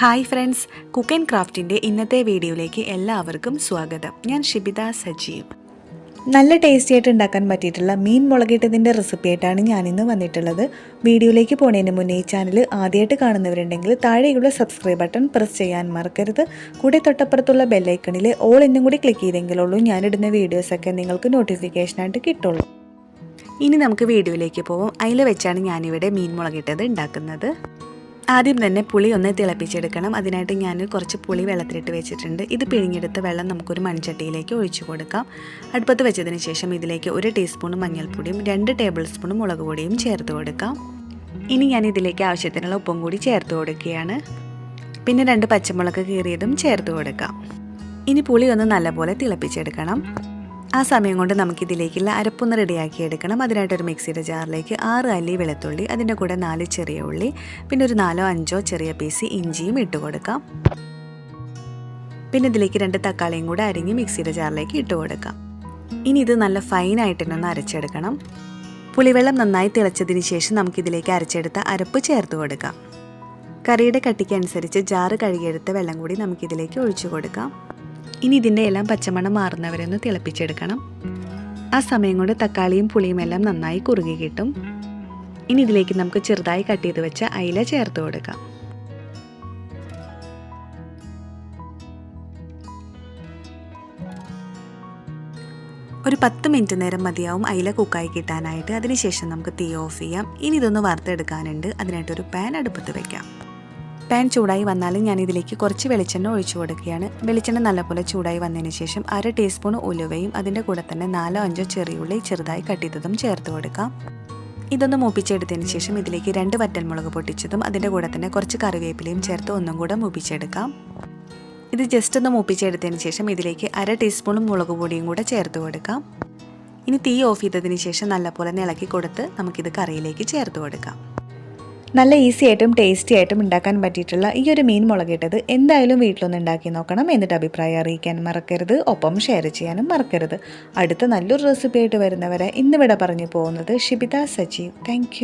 Hi friends cook and ക്രാഫ്റ്റിന്റെ ഇന്നത്തെ വീഡിയോയിലേക്ക് എല്ലാവർക്കും സ്വാഗതം. ഞാൻ ഷിബിത സജീവ്. നല്ല ടേസ്റ്റി ആയിട്ട് ഉണ്ടാക്കാൻ പറ്റിയിട്ടുള്ള മീൻ മുളകിട്ടതിന്റെ റെസിപ്പി ആയിട്ടാണ് ഞാനിന്ന് വന്നിട്ടുള്ളത്. വീഡിയോയിലേക്ക് പോണതിന് മുന്നേ ഈ ചാനൽ ആദ്യമായിട്ട് കാണുന്നവരുണ്ടെങ്കിൽ താഴെയുള്ള സബ്സ്ക്രൈബ് ബട്ടൺ പ്രസ് ചെയ്യാൻ മറക്കരുത്. കൂടെ തൊട്ടപ്പുറത്തുള്ള ബെല്ലൈക്കണിൽ ഓൾ എന്നും കൂടി ക്ലിക്ക് ചെയ്തെങ്കിലുള്ളൂ ഞാനിടുന്ന വീഡിയോസൊക്കെ നിങ്ങൾക്ക് നോട്ടിഫിക്കേഷനായിട്ട് കിട്ടുള്ളൂ. ഇനി നമുക്ക് വീഡിയോയിലേക്ക് പോകും അതിൽ വെച്ചാണ് ഞാനിവിടെ മീൻ മുളകിട്ടത് ഉണ്ടാക്കുന്നത്. ആദ്യം തന്നെ പുളി ഒന്ന് തിളപ്പിച്ചെടുക്കണം. അതിനായിട്ട് ഞാൻ കുറച്ച് പുളി വെള്ളത്തിലിട്ട് വെച്ചിട്ടുണ്ട്. ഇത് പിഴിഞ്ഞെടുത്ത് വെള്ളം നമുക്കൊരു മൺചട്ടിയിലേക്ക് ഒഴിച്ചു കൊടുക്കാം. അടുപ്പത്ത് വെച്ചതിന് ശേഷം ഇതിലേക്ക് ഒരു ടീസ്പൂൺ മഞ്ഞൾപ്പൊടിയും രണ്ട് ടേബിൾ സ്പൂൺ മുളക് പൊടിയും ചേർത്ത് കൊടുക്കാം. ഇനി ഞാൻ ഇതിലേക്ക് ആവശ്യത്തിനുള്ള ഉപ്പും കൂടി ചേർത്ത് കൊടുക്കുകയാണ്. പിന്നെ രണ്ട് പച്ചമുളക് കീറിയതും ചേർത്ത് കൊടുക്കാം. ഇനി പുളി ഒന്ന് നല്ലപോലെ തിളപ്പിച്ചെടുക്കണം. ആ സമയം കൊണ്ട് നമുക്കിതിലേക്കുള്ള അരപ്പൊന്ന് റെഡിയാക്കി എടുക്കണം. അതിനായിട്ടൊരു മിക്സിയുടെ ജാറിലേക്ക് ആറ് അല്ലി വെളുത്തുള്ളി അതിന്റെ കൂടെ നാല് ചെറിയ ഉള്ളി പിന്നെ ഒരു നാലോ അഞ്ചോ ചെറിയ പീസ് ഇഞ്ചിയും ഇട്ട് കൊടുക്കാം. പിന്നെ ഇതിലേക്ക് രണ്ട് തക്കാളിയും കൂടെ അരിഞ്ഞ് മിക്സിയുടെ ജാറിലേക്ക് ഇട്ട് കൊടുക്കാം. ഇനി ഇത് നല്ല ഫൈനായിട്ട് തന്നെ ഒന്ന് അരച്ചെടുക്കണം. പുളിവെള്ളം നന്നായി തിളച്ചതിന് ശേഷം നമുക്കിതിലേക്ക് അരച്ചെടുത്ത അരപ്പ് ചേർത്ത് കൊടുക്കാം. കറിയുടെ കട്ടിക്കനുസരിച്ച് ജാറ് കഴുകിയെടുത്ത വെള്ളം കൂടി നമുക്കിതിലേക്ക് ഒഴിച്ചു കൊടുക്കാം. ഇനി ഇതിന്റെ എല്ലാം പച്ചമണം മാറുന്നവരെ ഒന്ന് തിളപ്പിച്ചെടുക്കണം. ആ സമയം കൊണ്ട് തക്കാളിയും പുളിയും എല്ലാം നന്നായി കുറുകി കിട്ടും. ഇനി ഇതിലേക്ക് നമുക്ക് ചെറുതായി കട്ട് ചെയ്ത് വെച്ച അയില ചേർത്ത് കൊടുക്കാം. ഒരു പത്ത് മിനിറ്റ് നേരം മതിയാവും അയില കുക്കായി കിട്ടാനായിട്ട്. അതിനുശേഷം നമുക്ക് തീ ഓഫ് ചെയ്യാം. ഇനി ഇതൊന്ന് വറുത്തെടുക്കാനുണ്ട്. അതിനായിട്ടൊരു പാൻ അടുപ്പത്ത് വെക്കാം. പാൻ ചൂടായി വന്നാലും ഞാൻ ഇതിലേക്ക് കുറച്ച് വെളിച്ചെണ്ണ ഒഴിച്ചു കൊടുക്കുകയാണ്. വെളിച്ചെണ്ണ നല്ലപോലെ ചൂടായി വന്നതിന് ശേഷം അര ടീസ്പൂൺ ഉലുവയും അതിന്റെ കൂടെ തന്നെ നാലോ അഞ്ചോ ചെറിയുള്ളി ചെറുതായി കട്ടിയതും ചേർത്ത് കൊടുക്കാം. ഇതൊന്ന് മൂപ്പിച്ചെടുത്തതിന് ശേഷം ഇതിലേക്ക് രണ്ട് വറ്റൽമുളക് പൊട്ടിച്ചതും അതിന്റെ കൂടെ തന്നെ കുറച്ച് കറിവേപ്പിലയും ചേർത്ത് ഒന്നും കൂടെ മൂപ്പിച്ചെടുക്കാം. ഇത് ജസ്റ്റ് ഒന്ന് മൂപ്പിച്ചെടുത്തതിന് ശേഷം ഇതിലേക്ക് അര ടീസ്പൂൺ മുളക് പൊടിയും കൂടെ ചേർത്ത് കൊടുക്കാം. ഇനി തീ ഓഫ് ചെയ്തതിന് ശേഷം നല്ലപോലെ ഇളക്കി കൊടുത്ത് നമുക്കിത് കറിയിലേക്ക് ചേർത്ത് കൊടുക്കാം. നല്ല ഈസി ആയിട്ടും ടേസ്റ്റി ആയിട്ടും ഉണ്ടാക്കാൻ പറ്റിയിട്ടുള്ള ഈ ഒരു മീൻ മുളകിട്ടത് എന്തായാലും വീട്ടിലൊന്ന് ഉണ്ടാക്കി നോക്കണം എന്നിട്ട് അഭിപ്രായം അറിയിക്കാൻ മറക്കരുത്. ഒപ്പം ഷെയർ ചെയ്യാനും മറക്കരുത്. അടുത്ത നല്ലൊരു റെസിപ്പി ആയിട്ട് വരുന്നവരെ ഇന്നിവിടെ പറഞ്ഞു പോകുന്നത് ഷിബിത സജീവ്. താങ്ക്